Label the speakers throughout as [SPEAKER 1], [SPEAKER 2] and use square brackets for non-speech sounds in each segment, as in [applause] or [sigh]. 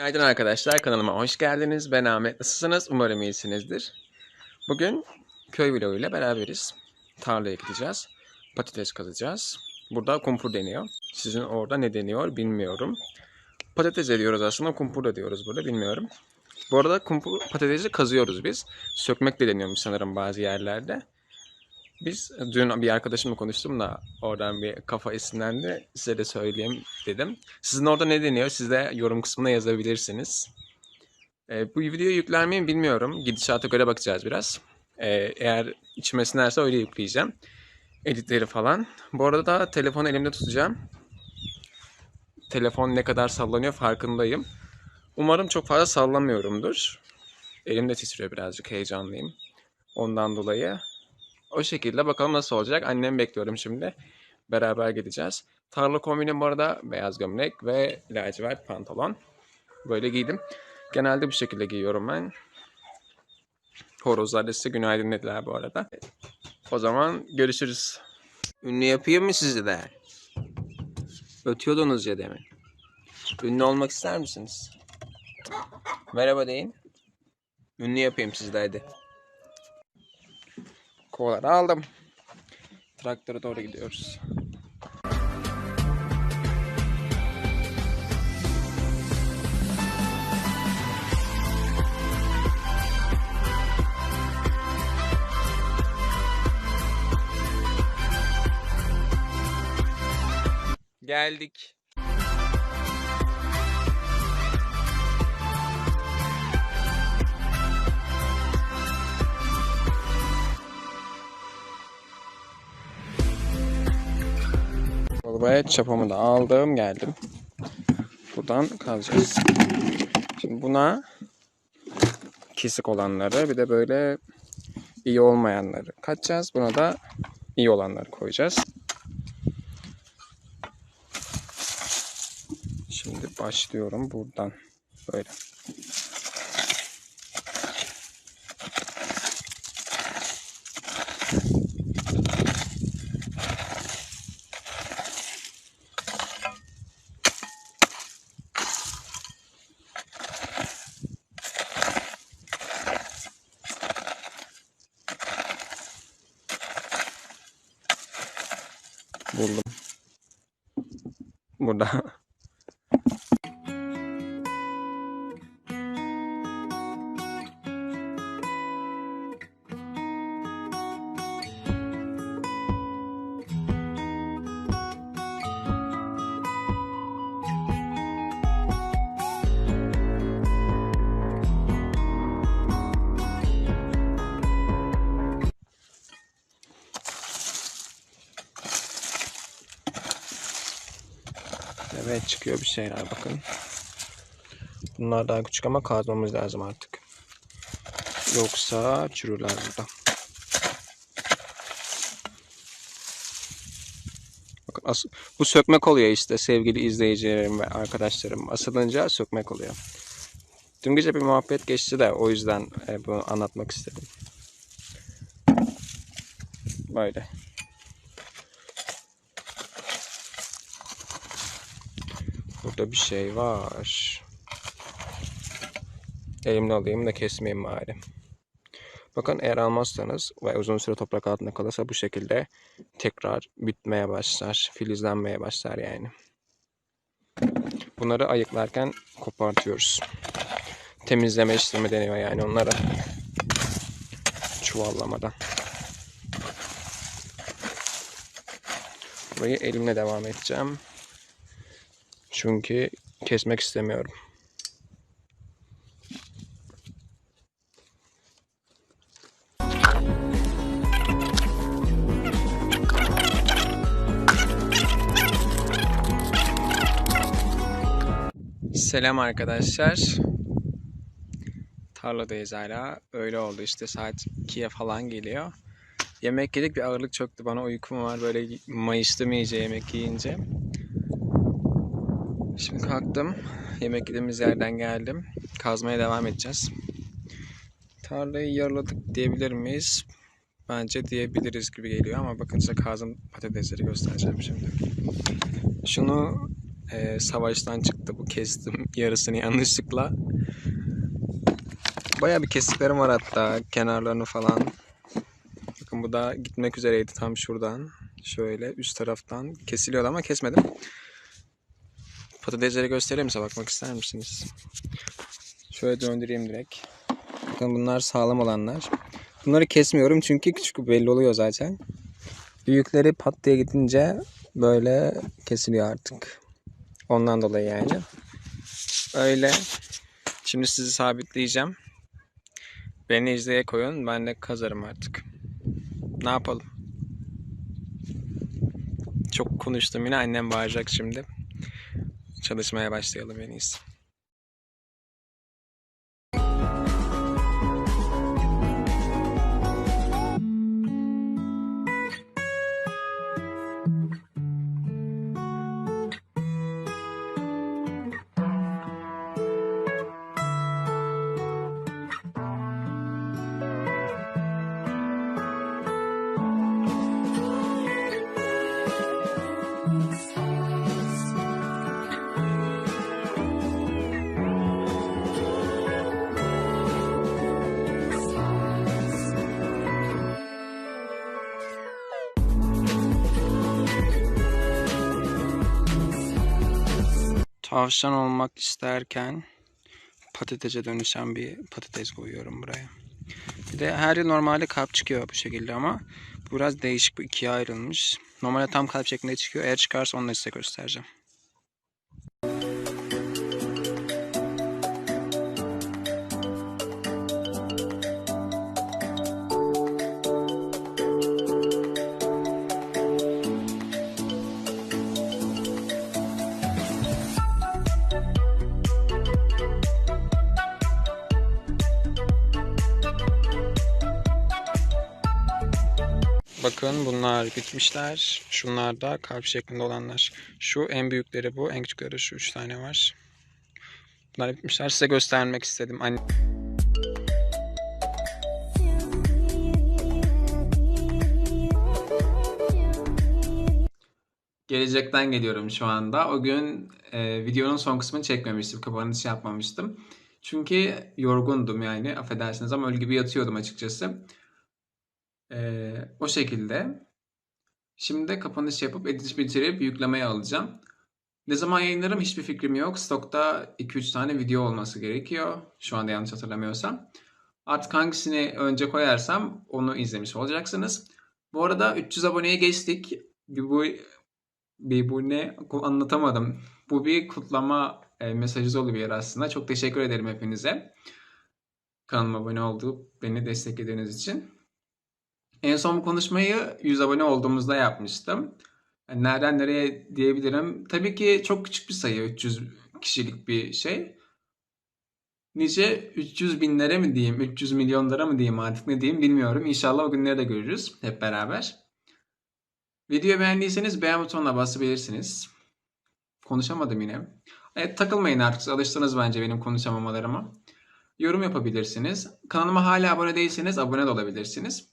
[SPEAKER 1] Günaydın arkadaşlar kanalıma hoş geldiniz. Ben Ahmet. Nasılsınız? Umarım iyisinizdir. Bugün köy vloguyla beraberiz. Tarlaya gideceğiz. Patates kazacağız. Burada kumpur deniyor. Sizin orada ne deniyor bilmiyorum. Patates diyoruz aslında kumpur da diyoruz burada bilmiyorum. Bu arada kumpur patatesi kazıyoruz biz. Sökmek de deniyormuş sanırım bazı yerlerde. Biz dün bir arkadaşımla konuştum da oradan bir kafa esinlendi. Size de söyleyeyim dedim. Sizin orada ne deniyor? Siz de yorum kısmına yazabilirsiniz. Ee, bu videoyu yükler miyim bilmiyorum. Gidişata göre bakacağız biraz. Ee, eğer içime sinerse öyle yükleyeceğim. Editleri falan. Bu arada da telefonu elimde tutacağım. Telefon ne kadar sallanıyor farkındayım. Umarım çok fazla sallamıyorumdur. Elimde titriyor birazcık heyecanlıyım. Ondan dolayı o şekilde bakalım nasıl olacak. Annemi bekliyorum şimdi. Beraber gideceğiz. Tarla kombinim bu arada beyaz gömlek ve lacivert pantolon. Böyle giydim. Genelde bu şekilde giyiyorum ben. Horozlar da size günaydın dediler bu arada. O zaman görüşürüz. Ünlü yapayım mı sizi de? Ötüyordunuz ya demin. Ünlü olmak ister misiniz? Merhaba deyin. Ünlü yapayım sizi de hadi. Kovaları aldım. Traktöre doğru gidiyoruz. Geldik. Arabaya çapamı da aldım geldim. Buradan kalacağız. Şimdi buna kesik olanları bir de böyle iyi olmayanları katacağız. Buna da iyi olanları koyacağız. Şimdi başlıyorum buradan. Böyle. Burada. Evet çıkıyor bir şeyler bakın. Bunlar daha küçük ama kazmamız lazım artık. Yoksa çürürler burada. Bakın as bu sökmek oluyor işte sevgili izleyicilerim ve arkadaşlarım. Asılınca sökmek oluyor. Dün gece bir muhabbet geçti de o yüzden e, bunu anlatmak istedim. Böyle. Burada bir şey var. Elimle alayım da kesmeyeyim bari. Bakın eğer almazsanız ve uzun süre toprak altında kalırsa bu şekilde tekrar bitmeye başlar. Filizlenmeye başlar yani. Bunları ayıklarken kopartıyoruz. Temizleme işlemi deniyor yani onlara. Çuvallamadan. Burayı elimle devam edeceğim. Çünkü kesmek istemiyorum. Selam arkadaşlar. Tarladayız hala. Öyle oldu işte saat 2'ye falan geliyor. Yemek yedik bir ağırlık çöktü bana uykum var böyle mayıştım iyice yemek yiyince. Şimdi kalktım. Yemek yediğimiz yerden geldim. Kazmaya devam edeceğiz. Tarlayı yaraladık diyebilir miyiz? Bence diyebiliriz gibi geliyor ama bakın size kazım patatesleri göstereceğim şimdi. Şunu e, savaştan çıktı. Bu kestim [laughs] yarısını yanlışlıkla. Baya bir kestiklerim var hatta kenarlarını falan. Bakın bu da gitmek üzereydi tam şuradan. Şöyle üst taraftan kesiliyordu ama kesmedim. Patatesleri göstereyim size bakmak ister misiniz? Şöyle döndüreyim direkt. Bakın bunlar sağlam olanlar. Bunları kesmiyorum çünkü küçük belli oluyor zaten. Büyükleri pat diye gidince böyle kesiliyor artık. Ondan dolayı yani. Öyle. Şimdi sizi sabitleyeceğim. Beni izleye koyun. Ben de kazarım artık. Ne yapalım? Çok konuştum yine. Annem bağıracak şimdi. Çalışmaya başlayalım en iyisi. Tavşan olmak isterken patatese dönüşen bir patates koyuyorum buraya. Bir de her yıl normalde kalp çıkıyor bu şekilde ama bu biraz değişik bu ikiye ayrılmış. Normalde tam kalp şeklinde çıkıyor. Eğer çıkarsa onu da size göstereceğim. Bakın bunlar bitmişler. Şunlar da kalp şeklinde olanlar. Şu en büyükleri bu. En küçükleri şu üç tane var. Bunlar bitmişler. Size göstermek istedim. Anne... Gelecekten geliyorum şu anda. O gün e, videonun son kısmını çekmemiştim. Kapanış yapmamıştım. Çünkü yorgundum yani. Affedersiniz ama öyle gibi yatıyordum açıkçası. Ee, o şekilde. Şimdi de kapanış yapıp edit bitirip yüklemeye alacağım. Ne zaman yayınlarım hiçbir fikrim yok. Stokta 2-3 tane video olması gerekiyor. Şu anda yanlış hatırlamıyorsam. Artık hangisini önce koyarsam onu izlemiş olacaksınız. Bu arada 300 aboneye geçtik. Bu bir bu ne anlatamadım. Bu bir kutlama e, mesajı oluyor aslında. Çok teşekkür ederim hepinize. Kanalıma abone olup beni desteklediğiniz için. En son bu konuşmayı 100 abone olduğumuzda yapmıştım. Yani nereden nereye diyebilirim. Tabii ki çok küçük bir sayı 300 kişilik bir şey. Nice 300 binlere mi diyeyim, 300 milyonlara mı diyeyim artık ne diyeyim bilmiyorum. İnşallah o günleri de görürüz hep beraber. Videoyu beğendiyseniz beğen butonuna basabilirsiniz. Konuşamadım yine. Evet, takılmayın artık alıştınız bence benim konuşamamalarıma. Yorum yapabilirsiniz. Kanalıma hala abone değilseniz abone de olabilirsiniz.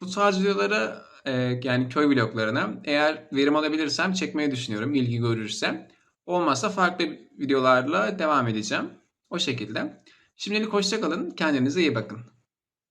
[SPEAKER 1] Bu tarz videoları e, yani köy vloglarını eğer verim alabilirsem çekmeyi düşünüyorum ilgi görürsem. Olmazsa farklı videolarla devam edeceğim. O şekilde. Şimdilik hoşçakalın. Kendinize iyi bakın.